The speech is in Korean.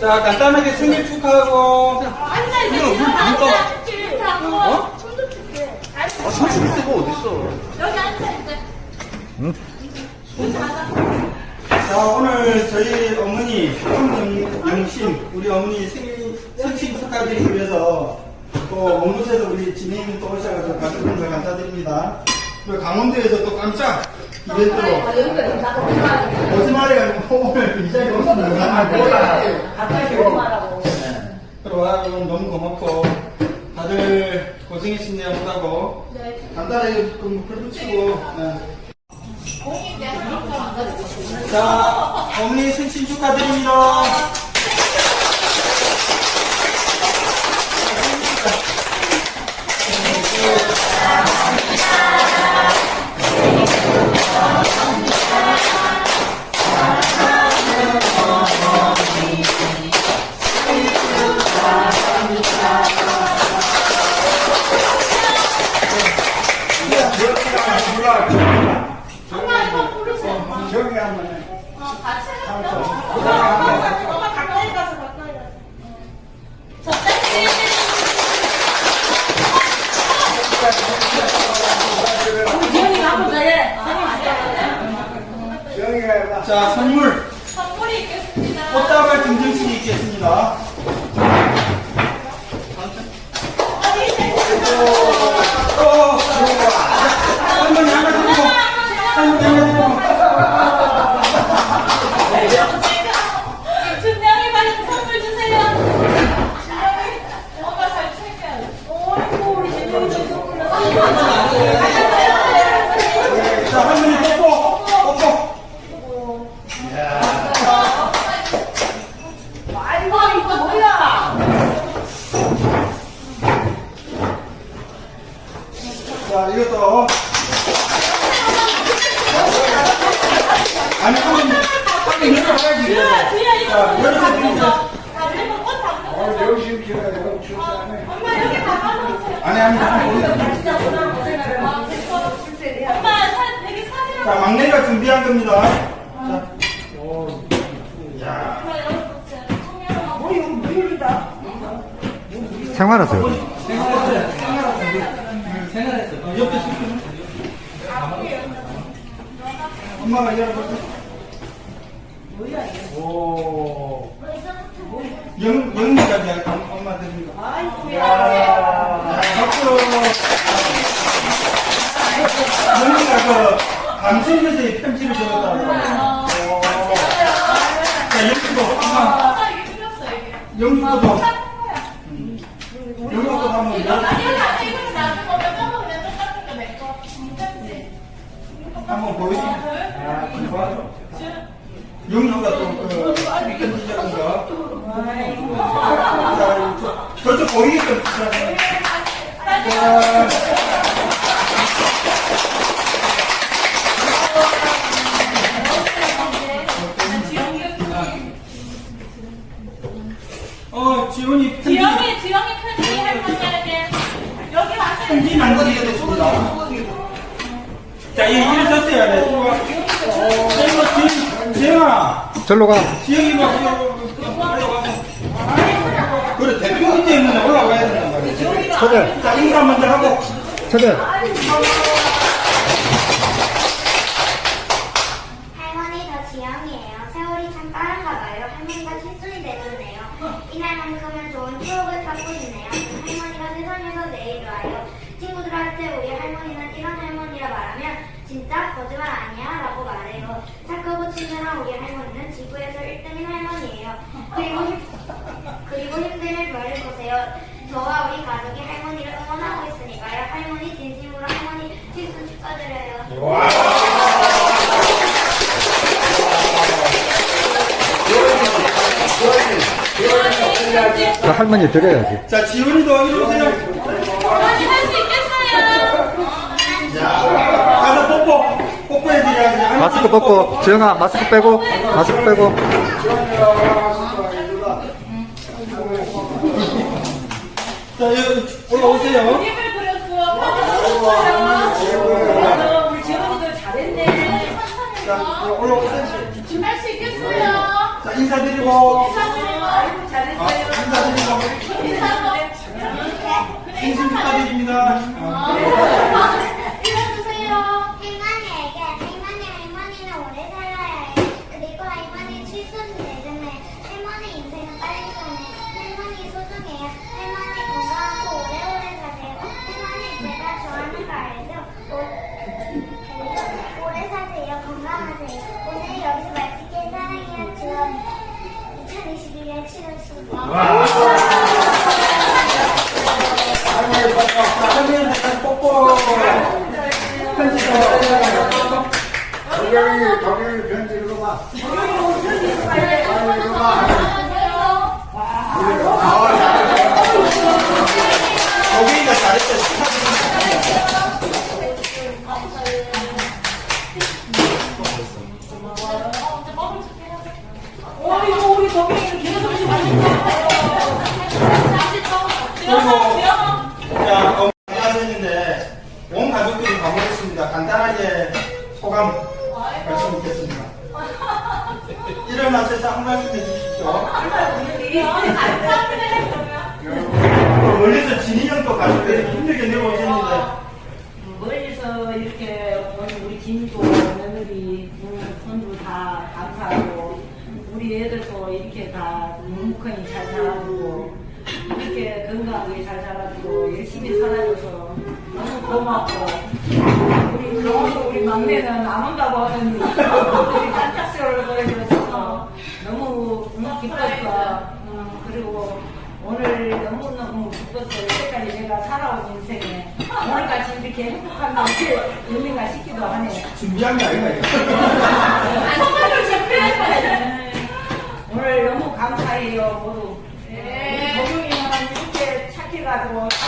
자, 간단하게 생일 축하하고. 어? 아, 손줄 데가 어딨어. 여기 앉아 이제. 자, 오늘 저희 어머니, 황영신, 우리 어머니 생일, 생신 축하드리기 위해서 또 원구에서 우리 진행님 또 오셔가지고 감사드립니다. 감사드립니다. 그리고 강원도에서 또 깜짝 이벤트로 거짓말이 아니고 오늘 이 자리에 오셨는 갑자기 말하고. 들어와 너무 고맙고 다들 고생했습니다 못하고 네. 간단하게 좀 풀붙이고 네. 자 어머니 생신 축하드립니다 자 선물. 선물이 있겠습니다. 꽃다발 증정식이 있겠습니다 자 막내가 준비한 겁니다 자. 생활하세요. 어, 옆에 시키면 엄마가 열어볼게 뭐야, 이거. 오 영, 영미가 이제 엄마 드립니다 아이고야. 야, 영미가 그 감성에서의 편지를 적었다 어. 이게. 영미도 음. 영미도 한번? 한번 보여줄게 아, 봐줘. 영미가 또 그 편지 적은 거 자, 저- 저쪽 자, 어, 지훈이 편지, 지영이 지영이 편지 할머니에게 여기 와서 편지 만들어주겠습니다. 자, 이 일을 썼어야 돼. 자, 이거 지, 지영아, 절로 가. 지영이 막, 그래, 대표기 때문에 올라가야 초대, 자, 인사 먼저 하고. 초대. 할머니 저 지영이에요. 세월이 참 빠른가 봐요. 할머니가 칠순이 되셨네요. 이날만큼은 좋은 추억을 쌓고 있네요. 할머니가 세상에서 내일 와요. 친구들한테 우리 할머니는 이런 할머니라 말하면 진짜 거짓말 아니야 라고 말해요. 착하고 친절한 우리 할머니는 지구에서 1등인 할머니예요. 그리고 힘, 그리고 힘듦을 별을 보세요. 저와 우리 가족이 할머니를 응원하고 있으니까요. 할머니 진심으로 할머니 칠순 축하드려요. 저 할머니 드려야지. 자, 지훈이도 이리 오세요. 할머니 할 수 있겠어요? 가서 뽀뽀. 뽀뽀해드려야지. 마스크 벗고, 지영아, 마스크 빼고, 마스크 빼고. 자, 여기 올라오세요. 그림을 그렸고요. 사진을 찍었어요. 우리 지원이들 잘했네. 자, 올라오세요. 할수 있겠어요. 자, 인사드리고. 인사드리고. 아이고, 아, 인사드리고. 생신 축하드립니다. 아, 잘했어. 축하드립니다. 소감 말씀드리겠습니다. 일어나셔서 한 말씀 해주십시오. 또 멀리서 진이 형도 가족 들이 힘들게 내려오셨는데 멀리서 이렇게 온 우리 진도 며느리 음, 손주 다 감사하고 우리 애들도 이렇게 다 묵묵하니 잘 자라주고 이렇게 건강하게 잘 자라주고 열심히 살아줘서 너무 고맙고. 우리 강원도 우리 막내는 안 온다고 하더니 우리 깜짝스러울 거려서 너무 기뻤어. 음, 그리고 오늘 너무너무 기뻤어. 여태까지 내가 살아온 인생에 오늘같이 이렇게 행복한 날이 있는가 싶기도 하네. 준비한 게 아닌가 이거. 선물을 준비한 거야. 오늘 너무 감사해요. 모두 우